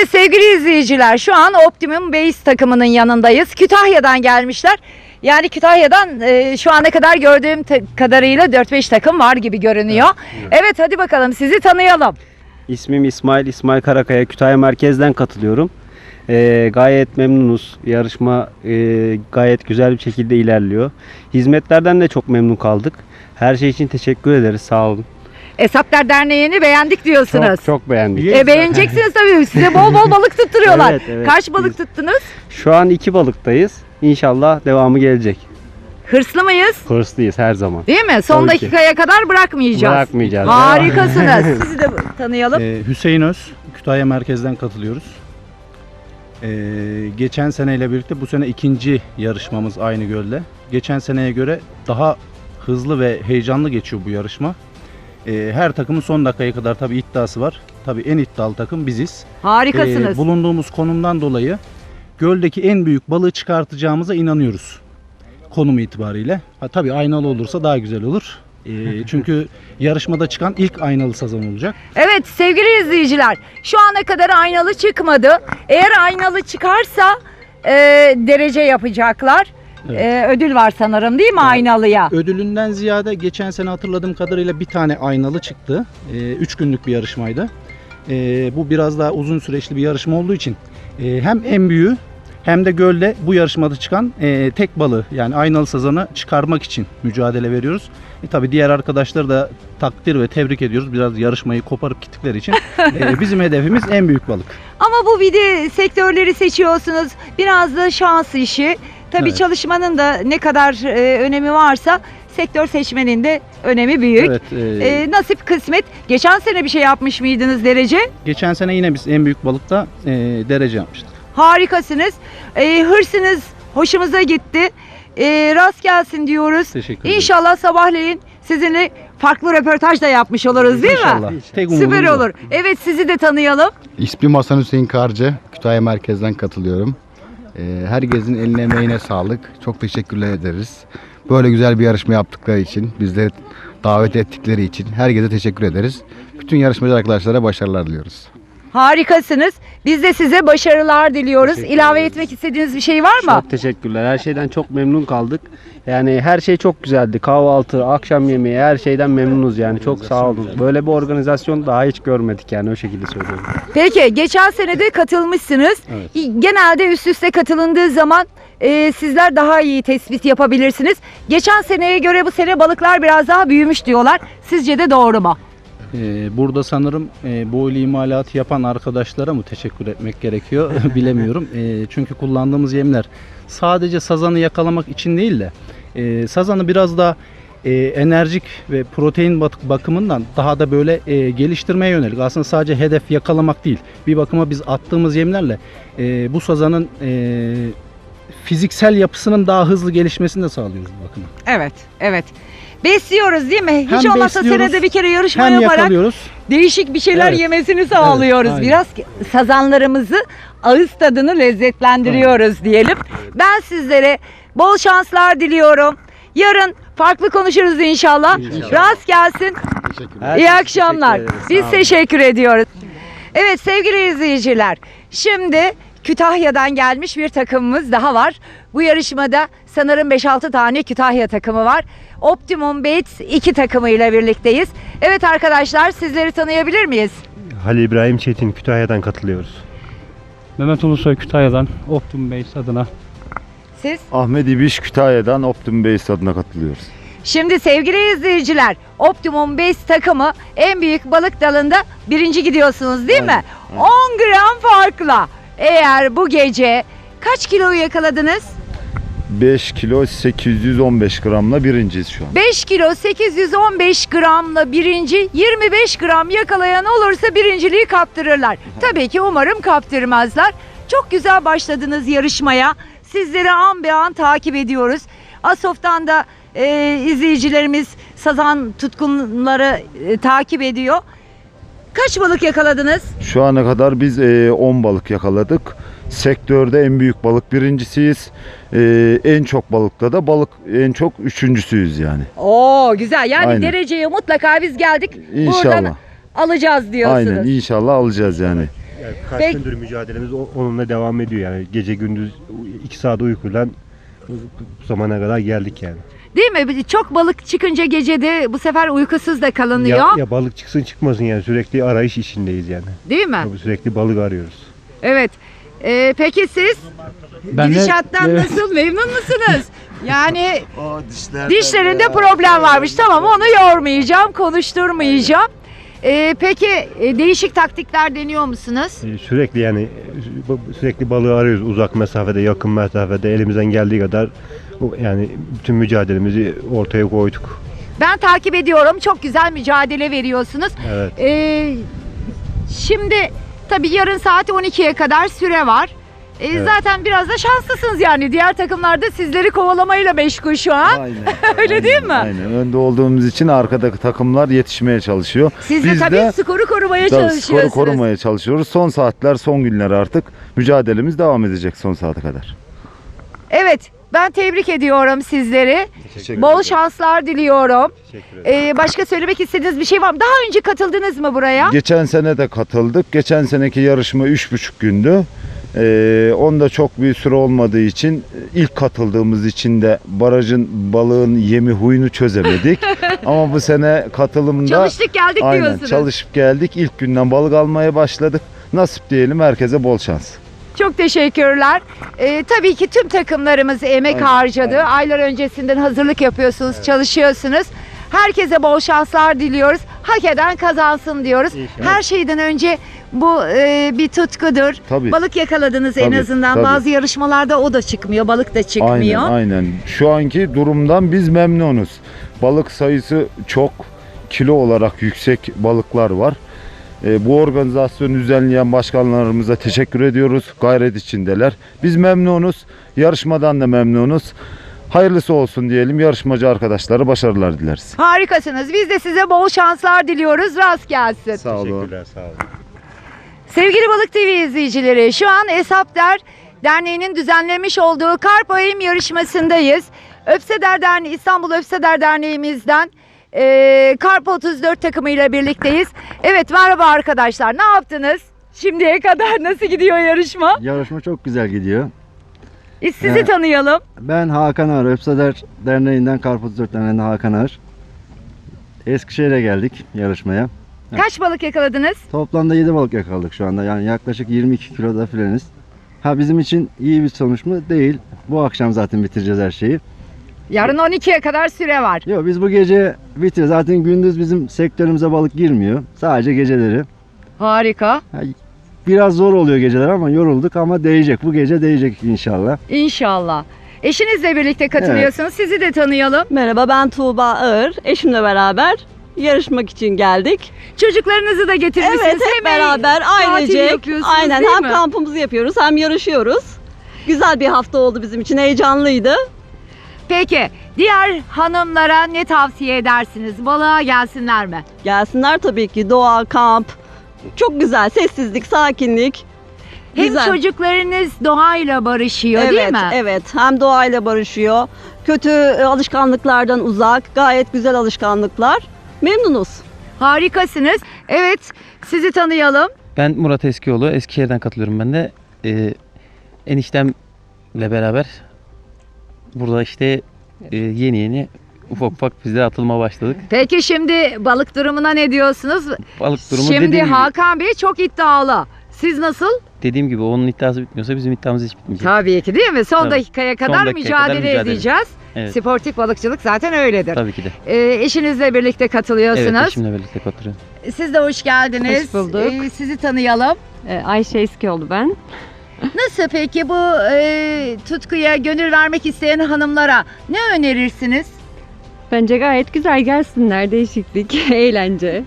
Evet sevgili izleyiciler şu an Optimum Base takımının yanındayız. Kütahya'dan gelmişler. Yani Kütahya'dan e, şu ana kadar gördüğüm kadarıyla 4-5 takım var gibi görünüyor. Evet, hadi bakalım sizi tanıyalım. İsmim İsmail, İsmail Karakaya. Kütahya merkezden katılıyorum. Ee, gayet memnunuz. Yarışma e, gayet güzel bir şekilde ilerliyor. Hizmetlerden de çok memnun kaldık. Her şey için teşekkür ederiz. Sağ olun. Esaplar Derneği'ni beğendik diyorsunuz. Çok çok beğendik. E, beğeneceksiniz tabii. Size bol bol balık tutturuyorlar. Evet, evet. Kaç balık tuttunuz? Şu an iki balıktayız. İnşallah devamı gelecek. Hırslı mıyız? Hırslıyız her zaman. Değil mi? Son Tabii ki. dakikaya kadar bırakmayacağız. Bırakmayacağız. Harikasınız. Sizi de tanıyalım. Ee, Hüseyin Öz, Kütahya merkezden katılıyoruz. Ee, geçen seneyle birlikte bu sene ikinci yarışmamız aynı gölde. Geçen seneye göre daha hızlı ve heyecanlı geçiyor bu yarışma. Ee, her takımın son dakikaya kadar tabii iddiası var. Tabii en iddialı takım biziz. Harikasınız. Ee, bulunduğumuz konumdan dolayı göldeki en büyük balığı çıkartacağımıza inanıyoruz. Konum itibariyle. Ha, tabii aynalı olursa daha güzel olur. Ee, çünkü yarışmada çıkan ilk aynalı sazan olacak. Evet sevgili izleyiciler şu ana kadar aynalı çıkmadı. Eğer aynalı çıkarsa e, derece yapacaklar. Evet. E, ödül var sanırım değil mi aynalıya? Ödülünden ziyade geçen sene hatırladığım kadarıyla bir tane aynalı çıktı. 3 günlük bir yarışmaydı. Ee, bu biraz daha uzun süreçli bir yarışma olduğu için e, hem en büyüğü hem de gölde bu yarışmada çıkan e, tek balığı yani aynalı sazanı çıkarmak için mücadele veriyoruz. E, tabii diğer arkadaşları da takdir ve tebrik ediyoruz. Biraz yarışmayı koparıp gittikleri için. E, bizim hedefimiz en büyük balık. Ama bu bir de sektörleri seçiyorsunuz. Biraz da şans işi. Tabii Evet. çalışmanın da ne kadar e, önemi varsa sektör seçmenin de önemi büyük. Evet. e, E, nasip kısmet. Geçen sene bir şey yapmış mıydınız derece? geçen sene yine biz en büyük balıkta e, derece yapmıştık. Harikasınız. E, hırsınız hoşumuza gitti. E, rast gelsin diyoruz. Teşekkür ederim. İnşallah sabahleyin sizinle farklı röportaj da yapmış oluruz değil mi? İnşallah. Tek Süper umudumuz o. olur. Evet sizi de tanıyalım. İsmim Hasan Hüseyin Karcı. Kütahya merkezden katılıyorum. Ee, herkesin eline emeğine sağlık. Çok teşekkürler ederiz. Böyle güzel bir yarışma yaptıkları için, bizleri davet ettikleri için herkese teşekkür ederiz. Bütün yarışmacı arkadaşlara başarılar diliyoruz. Harikasınız. Biz de size başarılar diliyoruz. Teşekkür İlave ederiz. etmek istediğiniz bir şey var mı? Çok teşekkürler. Her şeyden çok memnun kaldık. Yani her şey çok güzeldi. Kahvaltı, akşam yemeği her şeyden memnunuz yani. Çok sağ olun. Böyle bir organizasyon daha hiç görmedik yani o şekilde söylüyorum. Peki geçen sene de katılmışsınız. Evet. Genelde üst üste katılındığı zaman e, sizler daha iyi tespit yapabilirsiniz. Geçen seneye göre bu sene balıklar biraz daha büyümüş diyorlar. Sizce de doğru mu? Ee, burada sanırım e, bu öyle imalatı yapan arkadaşlara mı teşekkür etmek gerekiyor bilemiyorum. E, çünkü kullandığımız yemler sadece sazanı yakalamak için değil de e, sazanı biraz da e, enerjik ve protein bak- bakımından daha da böyle geliştirmeye yönelik. Aslında sadece hedef yakalamak değil. Bir bakıma biz attığımız yemlerle bu sazanın fiziksel yapısının daha hızlı gelişmesini de sağlıyoruz bu bakıma. Evet, evet. Besliyoruz değil mi? Hiç Hem olmazsa senede bir kere yarışma Hem yaparak yakalıyoruz değişik bir şeyler Evet. yemesini sağlıyoruz. aynen. Biraz sazanlarımızı ağız tadını lezzetlendiriyoruz diyelim. Ben sizlere bol şanslar diliyorum. Yarın farklı konuşuruz inşallah. İnşallah. Rast gelsin. Teşekkürler. İyi akşamlar. teşekkür. Biz teşekkür ediyoruz. Evet sevgili izleyiciler. Şimdi Kütahya'dan gelmiş bir takımımız daha var. Bu yarışmada sanırım 5-6 tane Kütahya takımı var. Optimum Bates 2 takımıyla birlikteyiz. Evet arkadaşlar sizleri tanıyabilir miyiz? Halil İbrahim Çetin Kütahya'dan katılıyoruz. Mehmet Ulusoy Kütahya'dan Optum Base adına Siz? Ahmet İbiş Kütahya'dan Optimum Base adına katılıyoruz. Şimdi sevgili izleyiciler Optimum Base takımı en büyük balık dalında birinci gidiyorsunuz değil mi? 10 gram farkla. Eğer bu gece kaç kiloyu yakaladınız? 5 kilo 815 gramla birinciyiz şu an. 5 kilo 815 gramla birinci 25 gram yakalayan olursa birinciliği kaptırırlar. Tabii ki umarım kaptırmazlar. Çok güzel başladınız yarışmaya. Sizleri an be an takip ediyoruz. Asof'tan da e, izleyicilerimiz sazan tutkunları e, takip ediyor. Kaç balık yakaladınız? Şu ana kadar biz e, 10 balık yakaladık. Sektörde en büyük balık birincisiyiz. E, en çok balıkta da balık en çok üçüncüsüyüz yani. Oo güzel. Yani Aynen. dereceye mutlaka biz geldik. İnşallah. Buradan alacağız diyorsunuz. Aynen inşallah alacağız yani. Evet, kaç Peki. gündür mücadelemiz onunla devam ediyor yani. Gece gündüz 2 saat uykuyla bu zamana kadar geldik yani. Değil mi? Çok balık çıkınca gecede bu sefer uykusuz da kalınıyor. Ya, ya balık çıksın çıkmasın yani sürekli arayış içindeyiz yani. Değil mi? Sürekli balık arıyoruz. Evet. Ee, peki siz Ben de- gidişattan Evet. nasıl memnun musunuz? Yani dişlerinde problem varmış. Tamam onu yormayacağım, konuşturmayacağım. Ee, peki e, değişik taktikler deniyor musunuz? Ee, Sürekli yani sürekli balığı arıyoruz uzak mesafede, yakın mesafede elimizden geldiği kadar yani bütün mücadelemizi ortaya koyduk. Ben takip ediyorum. Çok güzel mücadele veriyorsunuz. Evet. Ee, şimdi tabii yarın saat 12'ye kadar süre var. Ee, Evet. Zaten biraz da şanslısınız yani. Diğer takımlar da sizleri kovalamayla meşgul şu an. Aynen. Öyle değil mi? Aynen. Önde olduğumuz için arkadaki takımlar yetişmeye çalışıyor. Siz de Biz tabii de- skoru korumaya Tabii çalışıyorsunuz. skoru korumaya çalışıyoruz. Son saatler, son günler artık mücadelemiz devam edecek son saate kadar. Evet, ben tebrik ediyorum sizleri. Bol şanslar diliyorum. Ee, başka söylemek istediğiniz bir şey var mı? Daha önce katıldınız mı buraya? Geçen sene de katıldık. Geçen seneki yarışma 3,5 gündü. Ee, onda çok bir süre olmadığı için ilk katıldığımız için de barajın balığın yemi huyunu çözemedik. Ama bu sene katılımda Çalıştık geldik aynen diyorsunuz. çalışıp geldik. İlk günden balık almaya başladık. Nasip diyelim herkese bol şans. Çok teşekkürler. Ee, tabii ki tüm takımlarımız emek Aynen, harcadı. aynen. Aylar öncesinden hazırlık yapıyorsunuz, çalışıyorsunuz. Herkese bol şanslar diliyoruz. Hak eden kazansın diyoruz. İnşallah. Her şeyden önce bu e, bir tutkudur. Tabii. Balık yakaladınız en Tabii, azından. tabii. Bazı yarışmalarda o da çıkmıyor, balık da çıkmıyor. Aynen aynen. Şu anki durumdan biz memnunuz. Balık sayısı çok, kilo olarak yüksek balıklar var. Ee, bu organizasyonu düzenleyen başkanlarımıza teşekkür ediyoruz. Gayret içindeler. Biz memnunuz. Yarışmadan da memnunuz. Hayırlısı olsun diyelim. Yarışmacı arkadaşlara başarılar dileriz. Harikasınız. Biz de size bol şanslar diliyoruz. Rast gelsin. Sağ olun. Teşekkürler, sağ olun. Sevgili Balık TV izleyicileri, şu an Esapder Derneği'nin düzenlemiş olduğu Karp Ayım yarışmasındayız. Öpseder Derneği, İstanbul Öpseder Derneğimizden eee Karp 34 takımıyla birlikteyiz. Evet merhaba arkadaşlar, ne yaptınız? Şimdiye kadar nasıl gidiyor yarışma? Yarışma çok güzel gidiyor. Biz sizi Evet. tanıyalım. Ben Hakan Ağar, Öpsader Derneği'nden Karpuz 4 Derneği'nden Hakan Ağar. Eskişehir'e geldik yarışmaya. Kaç balık yakaladınız? Toplamda 7 balık yakaladık şu anda. Yani yaklaşık 22 kiloda fileniz. Ha bizim için iyi bir sonuç mu? Değil. Bu akşam zaten bitireceğiz her şeyi. Yarın 12'ye kadar süre var. Yok biz bu gece bitir. Zaten gündüz bizim sektörümüze balık girmiyor. Sadece geceleri. Harika. Ha, Biraz zor oluyor geceler ama yorulduk ama değecek. Bu gece değecek inşallah. İnşallah. Eşinizle birlikte katılıyorsunuz. Sizi de tanıyalım. Merhaba ben Tuğba Ağır. Eşimle beraber yarışmak için geldik. Çocuklarınızı da getirmişsiniz. Evet hep Hemen beraber tatil ailecek. yapıyorsunuz, Aynen değil hem mi? kampımızı yapıyoruz hem yarışıyoruz. Güzel bir hafta oldu bizim için. Heyecanlıydı. Peki diğer hanımlara ne tavsiye edersiniz? Balığa gelsinler mi? Gelsinler tabii ki doğa, kamp. Çok güzel. Sessizlik, sakinlik. Hem Güzel. çocuklarınız doğayla barışıyor evet, değil mi? Evet. Hem doğayla barışıyor. Kötü e, alışkanlıklardan uzak. Gayet güzel alışkanlıklar. Memnunuz. Harikasınız. Evet sizi tanıyalım. Ben Murat Eskioğlu. Eskişehir'den katılıyorum ben de. Ee, eniştemle beraber burada işte e, yeni yeni ufak ufak biz de atılma başladık. Peki şimdi balık durumuna ne diyorsunuz? Balık durumu şimdi dediğim, gibi, Hakan Bey çok iddialı. Siz nasıl? dediğim gibi onun iddiası bitmiyorsa bizim iddiamız hiç bitmeyecek. Tabii ki değil mi? Son Tabii. dakikaya Son kadar dakikaya kadar mücadele, mücadele. edeceğiz. Evet. Sportif balıkçılık zaten öyledir. Tabii ki de. Ee, eşinizle birlikte katılıyorsunuz. Evet eşimle birlikte katılıyorum. Siz de hoş geldiniz. Hoş bulduk. Ee, sizi tanıyalım. Ee, Ayşe Eskioğlu ben. Nasıl peki bu e, tutkuya gönül vermek isteyen hanımlara ne önerirsiniz? Bence gayet güzel gelsinler. Değişiklik, eğlence.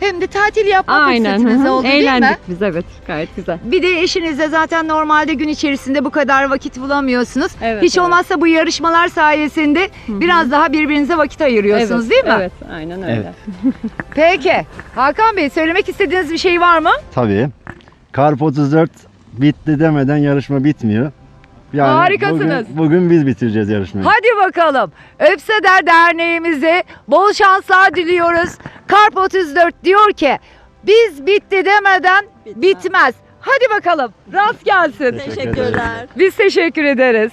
Hem de tatil yapma Aynen. fırsatınız oldu değil Eğlendik mi? biz evet. Gayet güzel. Bir de eşinizle zaten normalde gün içerisinde bu kadar vakit bulamıyorsunuz. Evet, Hiç evet. olmazsa bu yarışmalar sayesinde biraz daha birbirinize vakit ayırıyorsunuz evet, değil mi? Evet, aynen öyle. Evet. Peki. Hakan Bey söylemek istediğiniz bir şey var mı? Tabii. Karp 34 bitti demeden yarışma bitmiyor. Yani Harikasınız. Bugün, bugün biz bitireceğiz yarışmayı. Hadi bakalım. Öpseder Derneğimize bol şanslar diliyoruz. Karp 34 diyor ki biz bitti demeden Bitmez. bitmez. Hadi bakalım. Rast gelsin. Teşekkürler. Biz teşekkür ederiz.